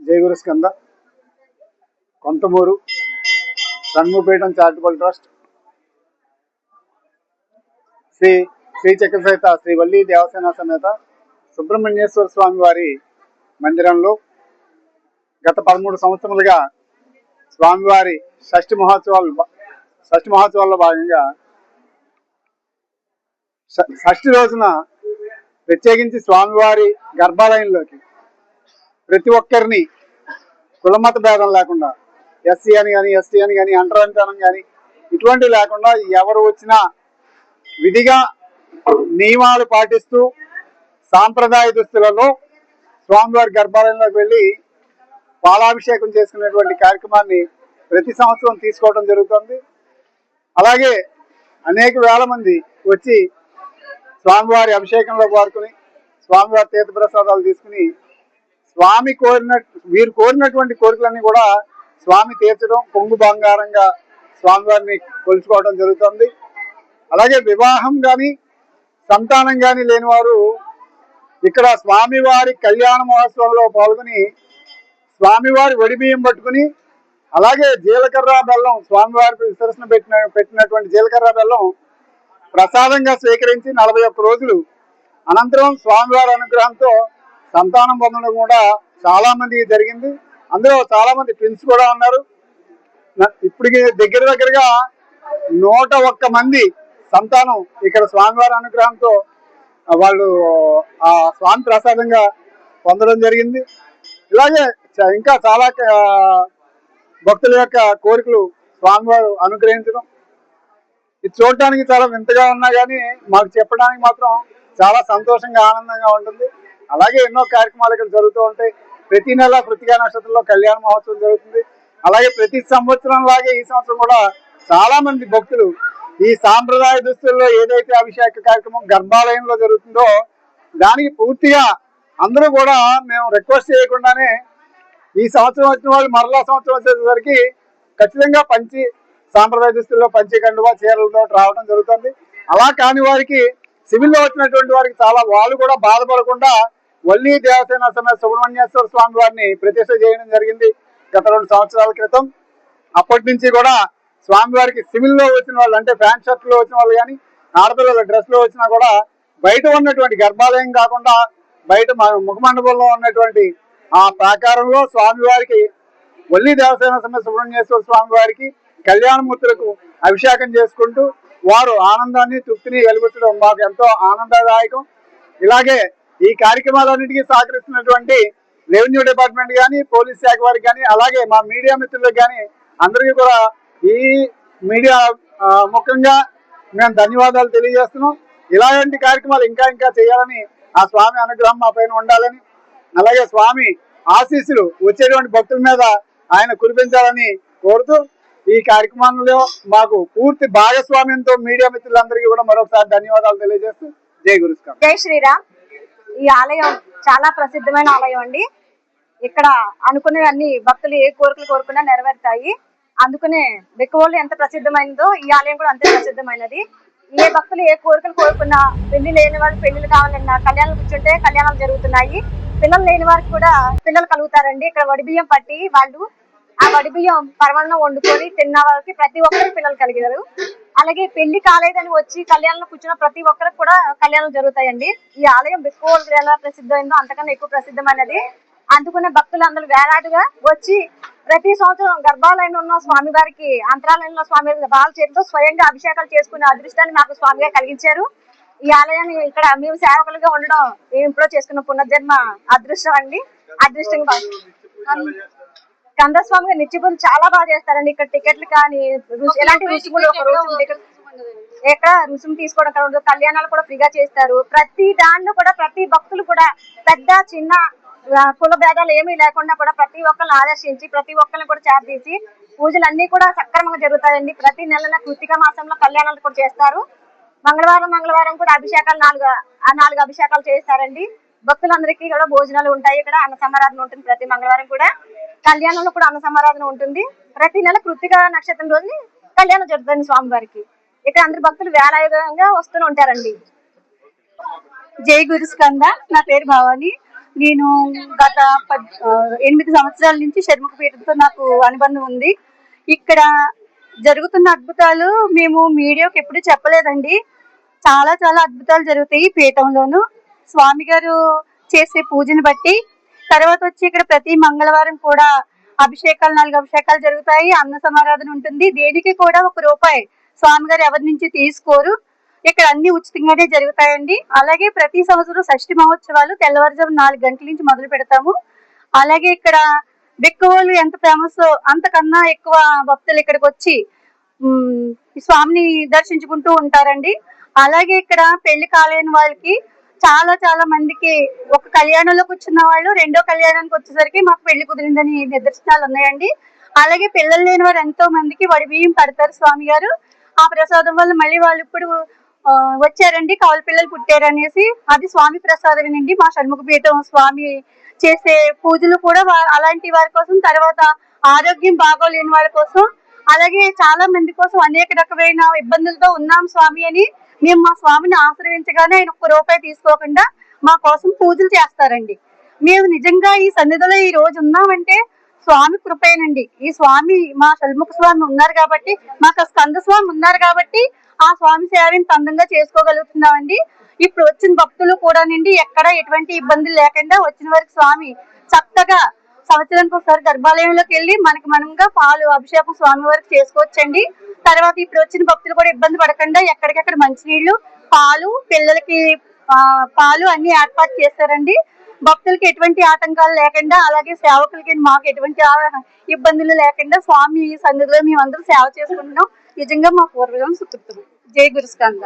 జయగురు Skanda. Kontamuru. షణ్ముపీఠం charitable trust. Shri Shri చక్ర సహిత శ్రీ వల్లి దేవసేన సమేత సుబ్రహ్మణ్యేశ్వర స్వామి వారి మందిరంలో గత పదమూడు సంవత్సరాలుగా స్వామివారి షష్ఠి మహోత్సవాలు షష్ఠి మహోత్సవాల్లో భాగంగా షష్ఠి రోజున ప్రత్యేకించి స్వామివారి గర్భాలయంలోకి ప్రతి ఒక్కరిని కులమత భేదం లేకుండా ఎస్సీ అని కానీ ఎస్టీ అని కానీ అంటరంతనం కానీ ఇటువంటివి లేకుండా ఎవరు వచ్చినా విధిగా నియమాలు పాటిస్తూ సాంప్రదాయ దుస్తులలో స్వామివారి గర్భాలయంలోకి వెళ్ళి పాలాభిషేకం చేసుకునేటువంటి కార్యక్రమాన్ని ప్రతి సంవత్సరం తీసుకోవడం జరుగుతుంది. అలాగే అనేక వేల మంది వచ్చి స్వామివారి అభిషేకంలో పాల్గొని స్వామివారి తీర్థప్రసాదాలు తీసుకుని స్వామి కోరిన వీరు కోరినటువంటి కోరికలన్నీ కూడా స్వామి తీర్చడం కొంగు బంగారంగా స్వామివారిని కొలుచుకోవడం జరుగుతుంది. అలాగే వివాహం కానీ సంతానం కానీ లేని వారు ఇక్కడ స్వామివారి కళ్యాణ మహోత్సవంలో పాల్గొని స్వామివారి వడి బియ్యం పట్టుకుని అలాగే జీలకర్ర బెల్లం స్వామివారి సరసన పెట్టిన పెట్టినటువంటి జీలకర్ర బెల్లం ప్రసాదంగా స్వీకరించి నలభై ఒక్క రోజులు అనంతరం స్వామివారి అనుగ్రహంతో సంతానం పొందడం కూడా చాలా మంది జరిగింది. అందులో చాలా మంది ట్విన్స్ కూడా ఉన్నారు. ఇప్పటికి దగ్గర దగ్గరగా నూట ఒక్క మంది సంతానం ఇక్కడ స్వామివారి అనుగ్రహంతో వాళ్ళు ఆ స్వామి ప్రసాదంగా పొందడం జరిగింది. ఇలాగే చ- ఇంకా చాలా భక్తుల యొక్క కోరికలు స్వామివారు అనుగ్రహించడం. ఇది చూడటానికి చాలా వింతగా ఉన్నా కానీ మాకు చెప్పడానికి మాత్రం చాలా సంతోషంగా ఆనందంగా ఉంటుంది. అలాగే ఎన్నో కార్యక్రమాలు ఇక్కడ జరుగుతూ ఉంటాయి. ప్రతి నెల కృతికా నక్షత్రంలో కళ్యాణ మహోత్సవం జరుగుతుంది. అలాగే ప్రతి సంవత్సరం లాగే ఈ సంవత్సరం కూడా చాలా మంది భక్తులు ఈ సాంప్రదాయ దుస్తుల్లో ఏదైతే అభిషేక కార్యక్రమం గర్భాలయంలో జరుగుతుందో దానికి పూర్తిగా అందరూ కూడా మేము రిక్వెస్ట్ చేయకుండానే ఈ సంవత్సరం వచ్చిన వాళ్ళు మరలా సంవత్సరం వచ్చేసరికి ఖచ్చితంగా పంచి సాంప్రదాయ దుస్తుల్లో పంచి కండువా చీరలతో రావడం జరుగుతుంది. అలా కాని వారికి సివిల్లో వచ్చినటువంటి వారికి చాలా వాళ్ళు కూడా బాధపడకుండా వల్లి దేవసేన సమేత సుబ్రహ్మణ్యేశ్వర స్వామి వారిని ప్రతిష్ట చేయడం జరిగింది గత రెండు సంవత్సరాల క్రితం. అప్పటి నుంచి కూడా స్వామివారికి సివిల్లో వచ్చిన వాళ్ళు అంటే ప్యాంట్ షర్ట్లో వచ్చిన వాళ్ళు కానీ ఆడపిల్లల డ్రెస్లో వచ్చినా కూడా బయట ఉన్నటువంటి గర్భాలయం కాకుండా బయట ముఖమండపంలో ఉన్నటువంటి ఆ ప్రాకారంలో స్వామివారికి వల్లి దేవసేన సమేత సుబ్రహ్మణ్యేశ్వర స్వామి వారికి కళ్యాణమూర్తులకు అభిషేకం చేసుకుంటూ వారు ఆనందాన్ని తృప్తిని వెలుగుచ్చడం మాకు ఎంతో ఆనందదాయకం. ఇలాగే ఈ కార్యక్రమాలన్నింటికీ సహకరిస్తున్నటువంటి రెవెన్యూ డిపార్ట్మెంట్ కానీ పోలీస్ శాఖ వారికి కానీ అలాగే మా మీడియా మిత్రులకు కానీ అందరికీ కూడా ఈ మీడియా ముఖ్యంగా మేము ధన్యవాదాలు తెలియజేస్తున్నాం. ఇలాంటి కార్యక్రమాలు ఇంకా ఇంకా చేయాలని ఆ స్వామి అనుగ్రహం మా పైన ఉండాలని అలాగే స్వామి ఆశీస్సులు వచ్చేటువంటి భక్తుల మీద ఆయన కురిపించాలని కోరుతూ ఈ కార్యక్రమంలో మాకు పూర్తి భాగస్వామ్యంతో మీడియా మిత్రులందరికీ కూడా మరొకసారి ధన్యవాదాలు తెలియజేస్తూ జై గురుస్కారం జై శ్రీరామ్. ఈ ఆలయం చాలా ప్రసిద్ధమైన ఆలయం అండి. ఇక్కడ అనుకునేవన్నీ భక్తులు ఏ కోరికలు కోరుకున్నా నెరవేరుతాయి. అందుకనే బెక్కవోళ్ళు ఎంత ప్రసిద్ధమైనదో ఈ ఆలయం కూడా అంతే ప్రసిద్ధమైనది. ఏ భక్తులు ఏ కోరికలు కోరుకున్నా పెళ్ళి లేని వాళ్ళు పెళ్ళిలు కావాలన్నా కళ్యాణాలు కూర్చుంటే కళ్యాణాలు జరుగుతున్నాయి. పిల్లలు లేని వారికి కూడా పిల్లలు కలుగుతారండి. ఇక్కడ వడి బియ్యం పట్టి వాళ్ళు ఆ వడి బియ్యం పరమాన్నం వండుకొని తిన్న వాళ్ళకి ప్రతి ఒక్కరికి పిల్లలు కలిగారు. అలాగే పెళ్ళి కాలేదని వచ్చి కళ్యాణంలో కూర్చున్న ప్రతి ఒక్కరికి కూడా కళ్యాణాలు జరుగుతాయండి. ఈ ఆలయం ఎక్కువ ఎలా ప్రసిద్ధమైందో అంతకన్నా ఎక్కువ ప్రసిద్ధమైనది. అందుకునే భక్తులు అందరూ వేలాడుగా వచ్చి ప్రతి సంవత్సరం గర్భాలయంలో ఉన్న స్వామి వారికి అంతరాలయంలో స్వామి బాల చేతితో స్వయంగా అభిషేకాలు చేసుకునే అదృష్టాన్ని మాకు స్వామిగా కలిగించారు. ఈ ఆలయాన్ని ఇక్కడ మేము సేవకులుగా ఉండడం మేము ఇప్పుడు చేసుకున్న పునర్జన్మ అదృష్టం అండి. అదృష్టంగా కందస్వామి గారు చాలా బాగా చేస్తారండి. ఇక్కడ టికెట్లు కానీ ఎలాంటి రుసుములు ఒక టికెట్ ఎక్కడ రుసుము తీసుకోవడం ఉండదు. కళ్యాణాలు కూడా ఫ్రీగా చేస్తారు. ప్రతి దాంట్లో కూడా ప్రతి భక్తులు కూడా పెద్ద చిన్న కుల భేదాలు ఏమీ లేకుండా కూడా ప్రతి ఒక్కరిని ఆదర్శించి ప్రతి ఒక్కరిని కూడా చేరదీసి పూజలు అన్ని కూడా సక్రమంగా జరుగుతాయండి. ప్రతి నెల కృతిక మాసంలో కళ్యాణాలు కూడా చేస్తారు. మంగళవారం మంగళవారం కూడా అభిషేకాలు నాలుగు ఆ నాలుగు అభిషేకాలు చేస్తారండి. భక్తులందరికీ కూడా భోజనాలు ఉంటాయి. ఇక్కడ అన్న సమారాధన ఉంటుంది ప్రతి మంగళవారం కూడా. కళ్యాణంలో కూడా అన్న సమారాధన ఉంటుంది. ప్రతి నెల కృతిక నక్షత్రం రోజుని కళ్యాణం జరుగుతుంది స్వామివారికి. ఇక్కడ అందరు భక్తులు వేలాయుధంగా వస్తూనే ఉంటారండి. జై గురు స్కంద. నా పేరు భవాని. నేను గత పద్ ఎనిమిది సంవత్సరాల నుంచి షణ్ముఖ పీఠంతో నాకు అనుబంధం ఉంది. ఇక్కడ జరుగుతున్న అద్భుతాలు మేము మీడియాకి ఎప్పుడు చెప్పలేదండి. చాలా చాలా అద్భుతాలు జరుగుతాయి పీఠంలోను. స్వామి గారు చేసే పూజని బట్టి తర్వాత వచ్చి ఇక్కడ ప్రతి మంగళవారం కూడా అభిషేకాలు నాలుగు అభిషేకాలు జరుగుతాయి అన్న సమారాధన ఉంటుంది. దేనికి కూడా ఒక రూపాయి స్వామి గారు ఎవరి నుంచి తీసుకోరు. ఇక్కడ అన్ని ఉచితంగానే జరుగుతాయండి. అలాగే ప్రతి సంవత్సరం షష్ఠి మహోత్సవాలు తెల్లవారుజాము నాలుగు గంటల నుంచి మొదలు పెడతాము. అలాగే ఇక్కడ బిక్కువలు ఎంత ఫేమస్ అంతకన్నా ఎక్కువ భక్తులు ఇక్కడికి వచ్చి స్వామిని దర్శించుకుంటూ ఉంటారండి. అలాగే ఇక్కడ పెళ్ళి కాలేని వాళ్ళకి చాలా చాలా మందికి ఒక కళ్యాణంలో కూర్చున్న వాళ్ళు రెండో కళ్యాణానికి వచ్చేసరికి మాకు పెళ్ళి కుదిరిందని నిదర్శనాలు ఉన్నాయండి. అలాగే పిల్లలు లేని వారు ఎంతో మందికి వడి బియ్యం పడతారు స్వామి గారు. ఆ ప్రసాదం వల్ల మళ్ళీ వాళ్ళు ఇప్పుడు వచ్చారండి కవల పిల్లలు పుట్టారనేసి. అది స్వామి ప్రసాదమేనండి. మా షణ్ముఖ పీఠం స్వామి చేసే పూజలు కూడా అలాంటి వారి కోసం తర్వాత ఆరోగ్యం బాగోలేని వారి కోసం అలాగే చాలా మంది కోసం అనేక రకమైన ఇబ్బందులతో ఉన్నాం స్వామి అని మేము మా స్వామిని ఆశ్రయించగానే ఆయన ఒక్క రూపాయి తీసుకోకుండా మా కోసం పూజలు చేస్తారండి. మేము నిజంగా ఈ సన్నిధిలో ఈ రోజు ఉన్నామంటే స్వామి కృపేనండి. ఈ స్వామి మా షల్ముఖ స్వామి ఉన్నారు కాబట్టి మాకు స్కంద స్వామి ఉన్నారు కాబట్టి ఆ స్వామి సేవని అందంగా చేసుకోగలుగుతున్నామండి. ఇప్పుడు వచ్చిన భక్తులు కూడా నుండి ఎక్కడ ఎటువంటి ఇబ్బందులు లేకుండా వచ్చిన వారికి స్వామి చక్కగా సంవత్సరానికి ఒకసారి గర్భాలయంలోకి వెళ్ళి మనకి మనంగా పాలు అభిషేకం స్వామి వారికి చేసుకోవచ్చండి. తర్వాత ఇప్పుడు వచ్చిన భక్తులు కూడా ఇబ్బంది పడకుండా ఎక్కడికెక్కడ మంచినీళ్ళు పాలు పిల్లలకి పాలు అన్ని ఏర్పాటు చేశారండి. భక్తులకి ఎటువంటి ఆటంకాలు లేకుండా అలాగే సేవకులకి మాకు ఎటువంటి ఇబ్బందులు లేకుండా స్వామి సన్నిధిలో మేమందరం సేవ చేసుకుంటున్నాం. నిజంగా మా పూర్వజం సుకృతం. జై గురుస్కంద.